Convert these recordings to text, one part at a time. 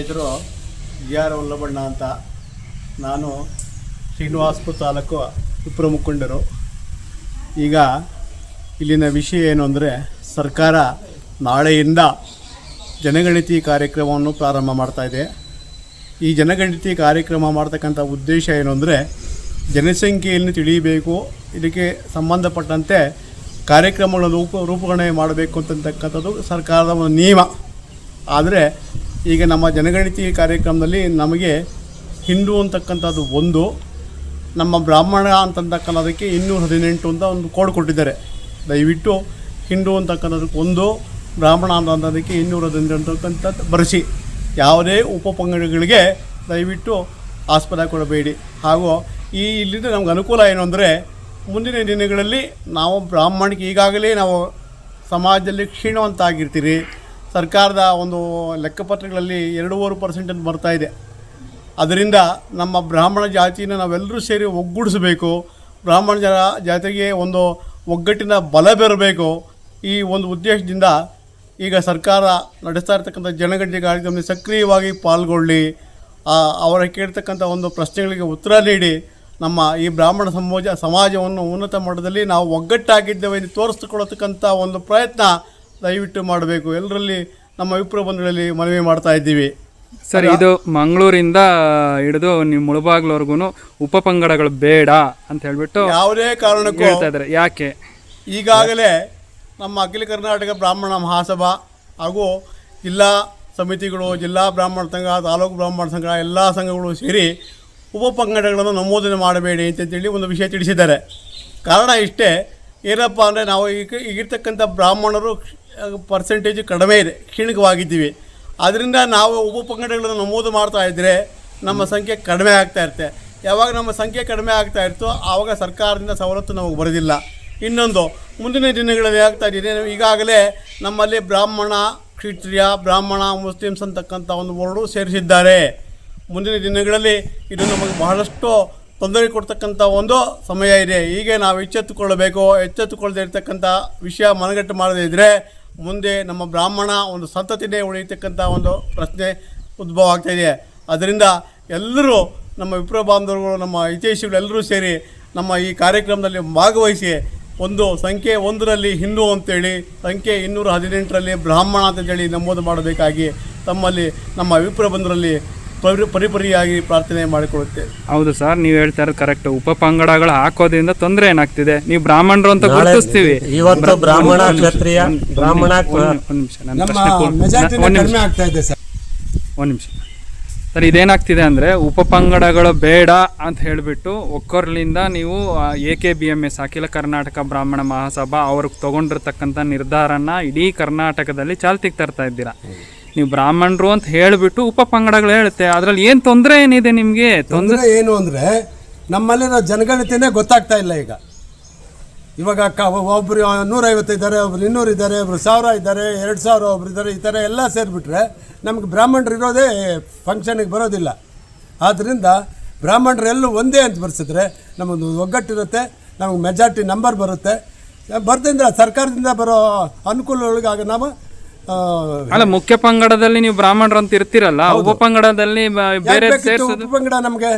ಹೆಸರು G R ವಲ್ಲಭಣ್ಣ ಅಂತ ನಾನು ಶ್ರೀನಿವಾಸಪುರ ತಾಲೂಕು ವಿಪ್ರ ಮುಖಂಡರು. ಈಗ ಇಲ್ಲಿನ ವಿಷಯ ಏನು ಅಂದರೆ, ಸರ್ಕಾರ ನಾಳೆಯಿಂದ ಜನಗಣತಿ ಕಾರ್ಯಕ್ರಮವನ್ನು ಪ್ರಾರಂಭ ಮಾಡ್ತಾ ಇದೆ. ಈ ಜನಗಣತಿ ಕಾರ್ಯಕ್ರಮ ಮಾಡ್ತಕ್ಕಂಥ ಉದ್ದೇಶ ಏನು ಅಂದರೆ ಜನಸಂಖ್ಯೆಯನ್ನು ತಿಳಿಯಬೇಕು, ಇದಕ್ಕೆ ಸಂಬಂಧಪಟ್ಟಂತೆ ಕಾರ್ಯಕ್ರಮಗಳನ್ನು ರೂಪ, ರೂಪುಗಣನೆ ಮಾಡಬೇಕು ಅಂತಕ್ಕಂಥದ್ದು ಸರ್ಕಾರದ ಒಂದು ನಿಯಮ. ಆದರೆ ಈಗ ನಮ್ಮ ಜನಗಣತಿ ಕಾರ್ಯಕ್ರಮದಲ್ಲಿ ನಮಗೆ ಹಿಂದೂ ಅಂತಕ್ಕಂಥದ್ದು ಒಂದು, ನಮ್ಮ ಬ್ರಾಹ್ಮಣ ಅಂತಕ್ಕನ್ನೋದಕ್ಕೆ ಇನ್ನೂರ ಹದಿನೆಂಟು ಅಂತ ಒಂದು ಕೋಡ್ ಕೊಟ್ಟಿದ್ದಾರೆ. ದಯವಿಟ್ಟು ಹಿಂದೂ ಅಂತಕ್ಕಂಥದಕ್ಕೆ ಒಂದು, ಬ್ರಾಹ್ಮಣ ಅಂತ ಅನ್ನೋದಕ್ಕೆ ಇನ್ನೂರ ಹದಿನೆಂಟು ಅಂತಕ್ಕಂಥದ್ದು ಬರೆಸಿ. ಯಾವುದೇ ಉಪಪಂಗಡಗಳಿಗೆ ದಯವಿಟ್ಟು ಆಸ್ಪದ ಕೊಡಬೇಡಿ. ಹಾಗೂ ಈ ಇಲ್ಲಿಂದ ನಮ್ಗೆ ಅನುಕೂಲ ಏನು ಅಂದರೆ, ಮುಂದಿನ ದಿನಗಳಲ್ಲಿ ನಾವು ಬ್ರಾಹ್ಮಣಿಗೆ ಈಗಾಗಲೇ ನಾವು ಸಮಾಜದಲ್ಲಿ ಕ್ಷೀಣವಂತ ಆಗಿರ್ತೀರಿ ಸರ್ಕಾರದ ಒಂದು ಲೆಕ್ಕಪತ್ರಗಳಲ್ಲಿ ಎರಡೂವರೆ ಪರ್ಸೆಂಟ್ ಅಂತ ಬರ್ತಾ ಇದೆ. ಅದರಿಂದ ನಮ್ಮ ಬ್ರಾಹ್ಮಣ ಜಾತಿನ ನಾವೆಲ್ಲರೂ ಸೇರಿ ಒಗ್ಗೂಡಿಸಬೇಕು. ಬ್ರಾಹ್ಮಣ ಜನ ಜಾತಿಗೆ ಒಂದು ಒಗ್ಗಟ್ಟಿನ ಬಲ ಬರಬೇಕು. ಈ ಒಂದು ಉದ್ದೇಶದಿಂದ ಈಗ ಸರ್ಕಾರ ನಡೆಸ್ತಾ ಇರ್ತಕ್ಕಂಥ ಜನಗಣತಿ ಕಾರ್ಯಕ್ರಮದಲ್ಲಿ ಸಕ್ರಿಯವಾಗಿ ಪಾಲ್ಗೊಳ್ಳಿ. ಅವರ ಕೇಳ್ತಕ್ಕಂಥ ಒಂದು ಪ್ರಶ್ನೆಗಳಿಗೆ ಉತ್ತರ ನೀಡಿ. ನಮ್ಮ ಈ ಬ್ರಾಹ್ಮಣ ಸಮಾಜ, ಸಮಾಜವನ್ನು ಉನ್ನತ ಮಟ್ಟದಲ್ಲಿ ನಾವು ಒಗ್ಗಟ್ಟಾಗಿದ್ದೇವೆ ಎಂದು ತೋರಿಸ್ಕೊಳ್ಳತಕ್ಕಂಥ ಒಂದು ಪ್ರಯತ್ನ ದಯವಿಟ್ಟು ಮಾಡಬೇಕು. ಎಲ್ಲರಲ್ಲಿ ನಮ್ಮ ಅಭಿಪ್ರಾಯ ಬಂಧುಗಳಲ್ಲಿ ಮನವಿ ಮಾಡ್ತಾ ಇದ್ದೀವಿ. ಸರ್ ಇದು ಮಂಗಳೂರಿಂದ ಹಿಡಿದು ನಿಮ್ಮ ಮುಳುಬಾಗ್ಲವರೆಗೂ ಉಪ ಪಂಗಡಗಳು ಬೇಡ ಅಂತ ಹೇಳ್ಬಿಟ್ಟು ಯಾವುದೇ ಕಾರಣಕ್ಕೂ ಹೇಳ್ತಾ ಇದ್ದಾರೆ. ಯಾಕೆ? ಈಗಾಗಲೇ ನಮ್ಮ ಅಖಿಲ ಕರ್ನಾಟಕ ಬ್ರಾಹ್ಮಣ ಮಹಾಸಭಾ ಹಾಗೂ ಜಿಲ್ಲಾ ಸಮಿತಿಗಳು ಜಿಲ್ಲಾ ಬ್ರಾಹ್ಮಣ ಸಂಘ ತಾಲೂಕು ಬ್ರಾಹ್ಮಣ ಸಂಘ ಎಲ್ಲ ಸಂಘಗಳು ಸೇರಿ ಉಪ ಪಂಗಡಗಳನ್ನು ನಮೂದನೆ ಮಾಡಬೇಡಿ ಅಂತಂತೇಳಿ ಒಂದು ವಿಷಯ ತಿಳಿಸಿದ್ದಾರೆ. ಕಾರಣ ಇಷ್ಟೇ. ಏನಪ್ಪ ಅಂದರೆ ನಾವು ಈಗ ಈಗಿರ್ತಕ್ಕಂಥ ಬ್ರಾಹ್ಮಣರು ಪರ್ಸೆಂಟೇಜ್ ಕಡಿಮೆ ಇದೆ, ಕ್ಷೀಣಿಕವಾಗಿದ್ದೀವಿ. ಅದರಿಂದ ನಾವು ಉಪಪಂಗಡಗಳನ್ನು ನಮೂದು ಮಾಡ್ತಾ ಇದ್ದರೆ ನಮ್ಮ ಸಂಖ್ಯೆ ಕಡಿಮೆ ಆಗ್ತಾ ಇರುತ್ತೆ. ಯಾವಾಗ ನಮ್ಮ ಸಂಖ್ಯೆ ಕಡಿಮೆ ಆಗ್ತಾ ಇರ್ತೋ, ಆವಾಗ ಸರ್ಕಾರದಿಂದ ಸವಲತ್ತು ನಮಗೆ ಬರೋದಿಲ್ಲ ಇನ್ನೊಂದು, ಮುಂದಿನ ದಿನಗಳಲ್ಲಿ ಆಗ್ತಾ ಇದೆ ಈಗಾಗಲೇ ನಮ್ಮಲ್ಲಿ ಬ್ರಾಹ್ಮಣ, ಕ್ಷತ್ರಿಯ, ಬ್ರಾಹ್ಮಣ, ಮುಸ್ಲಿಮ್ಸ್ ಅಂತಕ್ಕಂಥ ಒಂದು ಬೋರ್ಡು ಸೇರಿಸಿದ್ದಾರೆ. ಮುಂದಿನ ದಿನಗಳಲ್ಲಿ ಇದು ನಮಗೆ ಬಹಳಷ್ಟು ತೊಂದರೆ ಕೊಡ್ತಕ್ಕಂಥ ಒಂದು ಸಮಯ ಇದೆ. ಹೀಗೆ ನಾವು ಎಚ್ಚೆತ್ತುಕೊಳ್ಳಬೇಕು. ಎಚ್ಚೆತ್ತುಕೊಳ್ಳದೇ ಇರತಕ್ಕಂಥ ವಿಷಯ ಮನಗಟ್ಟು ಮಾಡದೇ ಇದ್ದರೆ ಮುಂದೆ ನಮ್ಮ ಬ್ರಾಹ್ಮಣ ಒಂದು ಸಂತತಿನೇ ಉಳಿಯತಕ್ಕಂಥ ಒಂದು ಪ್ರಶ್ನೆ ಉದ್ಭವ ಆಗ್ತಾ ಇದೆ. ಅದರಿಂದ ಎಲ್ಲರೂ ನಮ್ಮ ವಿಪ್ರ ಬಾಂಧವರು, ನಮ್ಮ ಹಿತೈಷಿಗಳು ಎಲ್ಲರೂ ಸೇರಿ ನಮ್ಮ ಈ ಕಾರ್ಯಕ್ರಮದಲ್ಲಿ ಭಾಗವಹಿಸಿ ಒಂದು ಸಂಖ್ಯೆ ಒಂದರಲ್ಲಿ ಹಿಂದೂ ಅಂತೇಳಿ, ಸಂಖ್ಯೆ ಇನ್ನೂರ ಹದಿನೆಂಟರಲ್ಲಿ ಬ್ರಾಹ್ಮಣ ಅಂತೇಳಿ ನಮೂದು ಮಾಡಬೇಕಾಗಿ ತಮ್ಮಲ್ಲಿ ನಮ್ಮ ವಿಪ್ರ ಬಂಧುರಲ್ಲಿ ಪರಿ ಪರಿಪರಿಯಾಗಿ ಪ್ರಾರ್ಥನೆ ಮಾಡಿಕೊಳ್ಳುತ್ತೇವೆ ಹೌದು ಸರ್ ನೀವು ಹೇಳ್ತಾ ಇರೋದು ಕರೆಕ್ಟ್ ಉಪಪಂಗಡಗಳು ಹಾಕೋದ್ರಿಂದ ತೊಂದರೆ ಏನಾಗ್ತಿದೆ? ನೀವು ಬ್ರಾಹ್ಮಣರು ಅಂತ ಗುರುತಿಸ್ತೀವಿ. ಇವತ್ತು ಬ್ರಾಹ್ಮಣ ಕ್ಷತ್ರಿಯ ಬ್ರಾಹ್ಮಣ ಒಂದು ನಿಮಿಷ ನನ್ನ ನಮ್ಮ ಪ್ರಶ್ನೆ ಪೂರ್ಣ- ಮೆಜಾರಿಟಿನ ಒಂದ್ ನಿಮಿಷ. ಆಗ್ತಾ ಇದೆ ಸರ್. ಒಂದು ನಿಮಿಷ. ಸರ್ ಇದೇನಾಗ್ತಿದೆ ಅಂದರೆ ಉಪಪಂಗಡಗಳು ಬೇಡ ಅಂತ ಹೇಳಿಬಿಟ್ಟು ಒಕ್ಕೊರ್ಲಿಂದ ನೀವು A K B M S Akhila Karnataka Brahmana Mahasabha ಅವ್ರಿಗೆ ತೊಗೊಂಡಿರ್ತಕ್ಕಂಥ ನಿರ್ಧಾರನ ಇಡೀ ಕರ್ನಾಟಕದಲ್ಲಿ ಚಾಲ್ತಿಗೆ ತರ್ತಾ ಇದ್ದೀರಾ? ನೀವು ಬ್ರಾಹ್ಮಣರು ಅಂತ ಹೇಳಿಬಿಟ್ಟು ಉಪಪಂಗಡಗಳು ಹೇಳುತ್ತೆ. ಅದರಲ್ಲಿ ಏನು ತೊಂದರೆ ಏನಿದೆ ನಿಮಗೆ? ತೊಂದರೆ ಏನು ಅಂದರೆ ನಮ್ಮಲ್ಲಿರೋ ಜನಗಣತಿನೇ ಗೊತ್ತಾಗ್ತಾ ಇಲ್ಲ ಈಗ. ಇವಾಗ ಕ ಒಬ್ಬರು ನೂರೈವತ್ತು ಇದ್ದಾರೆ, ಒಬ್ರು ಇನ್ನೂರು ಇದ್ದಾರೆ, ಒಬ್ರು ಸಾವಿರ ಇದ್ದಾರೆ, ಎರಡು ಸಾವಿರ ಒಬ್ರು ಇದ್ದಾರೆ, ಈ ಥರ ಎಲ್ಲ ಸೇರಿಬಿಟ್ರೆ ನಮ್ಗೆ ಬ್ರಾಹ್ಮಣರು ಇರೋದೇ ಫಂಕ್ಷನಿಗೆ ಬರೋದಿಲ್ಲ. ಆದ್ದರಿಂದ ಬ್ರಾಹ್ಮಣರೆಲ್ಲೂ ಒಂದೇ ಅಂತ ಬರ್ಸಿದ್ರೆ ನಮ್ಮದು ಒಗ್ಗಟ್ಟಿರುತ್ತೆ, ನಮಗೆ ಮೆಜಾರಿಟಿ ನಂಬರ್ ಬರುತ್ತೆ. ಬರ್ದಿಂದ ಸರ್ಕಾರದಿಂದ ಬರೋ ಅನುಕೂಲಗಳಿಗಾಗಿ ನಾವು ಅಲ್ಲ ಮುಖ್ಯ ಪಂಗಡದಲ್ಲಿ ನೀವು ಬ್ರಾಹ್ಮಣರು ಅಂತ ಇರ್ತೀರಲ್ಲ ಉಪ ಪಂಗಡದಲ್ಲಿ ಬೇರೆ ಸೇರ್ಸೋದು? ಉಪಪಂಗಡ ನಮಗೆ?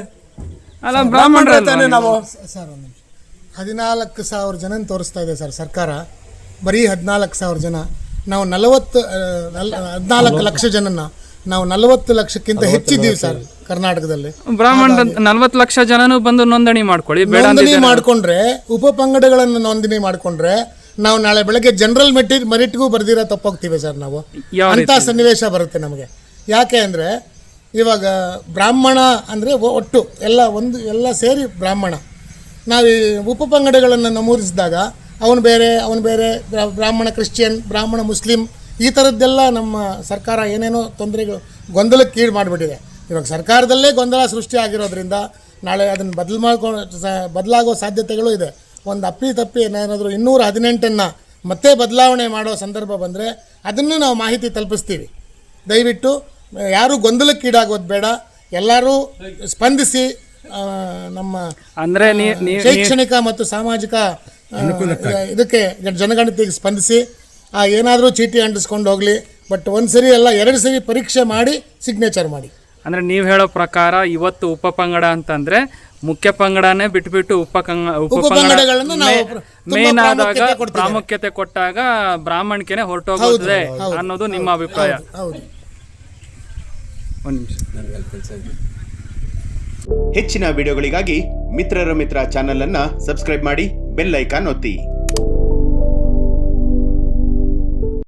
ಅಲ್ಲ ಬ್ರಾಹ್ಮಣರ ಬ್ರಾಹ್ಮಣರಲ್ಲ ತಾನೇ ನಾವು? ಸರ್ ಒಂದು ನಿಮಿಷ. ಹದಿನಾಲ್ಕು ಸಾವಿರ ಜನ ತೋರಿಸ್ತಾ ಇದೆ ಸರ್ ಸರ್ಕಾರ. ಬರೀ ಹದಿನಾಲ್ಕು ಸಾವಿರ ಜನ. ನಾವು ನಲವತ್ತು ಹದಿನಾಲ್ಕು ಲಕ್ಷ ಜನನ ನಾವು ನಲವತ್ತು ಲಕ್ಷಕ್ಕಿಂತ ಹೆಚ್ಚಿದ್ದೀವಿ ಸರ್ ಕರ್ನಾಟಕದಲ್ಲಿ. ಬ್ರಾಹ್ಮಣ ನಲವತ್ತು ಲಕ್ಷ ಜನನು ಬಂದು ನೋಂದಣಿ ಮಾಡ್ಕೊಳ್ಳಿ ಬೇಡ ನೋಂದಣಿ ಮಾಡ್ಕೊಂಡ್ರೆ ಉಪ ಪಂಗಡಗಳನ್ನು ನೋಂದಣಿ ಮಾಡಿಕೊಂಡ್ರೆ ನಾವು ನಾಳೆ ಬೆಳಗ್ಗೆ ಜನರಲ್ ಮೆಟಿ ಮೆರಿಟ್ಗೂ ಬರ್ದಿರೋ ತಪ್ಪೋಗ್ತೀವಿ ಸರ್ ನಾವು. ಅಂತ ಸನ್ನಿವೇಶ ಬರುತ್ತೆ ನಮಗೆ. ಯಾಕೆ ಅಂದರೆ ಇವಾಗ ಬ್ರಾಹ್ಮಣ ಅಂದರೆ ಒಟ್ಟು ಎಲ್ಲ ಒಂದು ಎಲ್ಲ ಸೇರಿ ಬ್ರಾಹ್ಮಣ. ನಾವು ಈ ಉಪಪಂಗಡಗಳನ್ನು ನಮೂದಿಸಿದಾಗ ಅವನು ಬೇರೆ ಅವನು ಬೇರೆ ಬ್ರಾ- ಬ್ರಾಹ್ಮಣ ಕ್ರಿಶ್ಚಿಯನ್ ಬ್ರಾಹ್ಮಣ ಮುಸ್ಲಿಂ ಈ ಥರದ್ದೆಲ್ಲ ನಮ್ಮ ಸರ್ಕಾರ ಏನೇನೋ ತೊಂದರೆಗಳು ಗೊಂದಲಕ್ಕೆ ಕೀಡು ಮಾಡಿಬಿಟ್ಟಿದೆ. ಇವಾಗ ಸರ್ಕಾರದಲ್ಲೇ ಗೊಂದಲ ಸೃಷ್ಟಿ ಆಗಿರೋದ್ರಿಂದ ನಾಳೆ ಅದನ್ನು ಬದಲು ಮಾಡ್ಕೊ ಬದಲಾಗೋ ಸಾಧ್ಯತೆಗಳು ಇದೆ. ಒಂದು ಅಪ್ಪಿ ತಪ್ಪಿ ಏನಾದರೂ ಇನ್ನೂರ ಹದಿನೆಂಟನ್ನು ಮತ್ತೆ ಬದಲಾವಣೆ ಮಾಡೋ ಸಂದರ್ಭ ಬಂದರೆ ಅದನ್ನು ನಾವು ಮಾಹಿತಿ ತಲುಪಿಸ್ತೀವಿ. ದಯವಿಟ್ಟು ಯಾರೂ ಗೊಂದಲಕ್ಕೀಡಾಗೋದು ಬೇಡ. ಎಲ್ಲರೂ ಸ್ಪಂದಿಸಿ ಆ, ನಮ್ಮ ಅಂದ್ರೆ ಶೈಕ್ಷಣಿಕ ಮತ್ತು ಸಾಮಾಜಿಕ ಇದಕ್ಕೆ ಜನಗಣತಿಗೆ ಸ್ಪಂದಿಸಿ ಆ ಏನಾದರೂ ಚೀಟಿ ಅಂಟಿಸ್ಕೊಂಡು ಹೋಗಲಿ ಬಟ್ ಒಂದು ಸರಿ ಅಲ್ಲ ಎರಡು ಸರಿ ಪರೀಕ್ಷೆ ಮಾಡಿ ಸಿಗ್ನೇಚರ್ ಮಾಡಿ. ಅಂದ್ರೆ ನೀವು ಹೇಳೋ ಪ್ರಕಾರ ಇವತ್ತು ಉಪಪಂಗಡ ಅಂತಂದ್ರೆ ಮುಖ್ಯ ಪಂಗಡನೇ ಬಿಟ್ಬಿಟ್ಟು ಉಪ ಕಂಗ ತುಂಬಾ ಮೇನ್ ಆದಾಗ ಪ್ರಾಮುಖ್ಯತೆ ಕೊಟ್ಟಾಗ ಬ್ರಾಹ್ಮಣಿಕೆನೆ ಹೊರಟೋಗುತ್ತದೆ ಅನ್ನೋದು ನಿಮ್ಮ ಅಭಿಪ್ರಾಯ. ಹೌದು ಹೆಚ್ಚಿನ ವಿಡಿಯೋಗಳಿಗಾಗಿ ಮಿತ್ರರ ಮಿತ್ರ ಚಾನೆಲ್ ಅನ್ನ ಸಬ್ಸ್ಕ್ರೈಬ್ ಮಾಡಿ ಬೆಲ್ ಐಕಾನ್ ಒತ್ತಿ.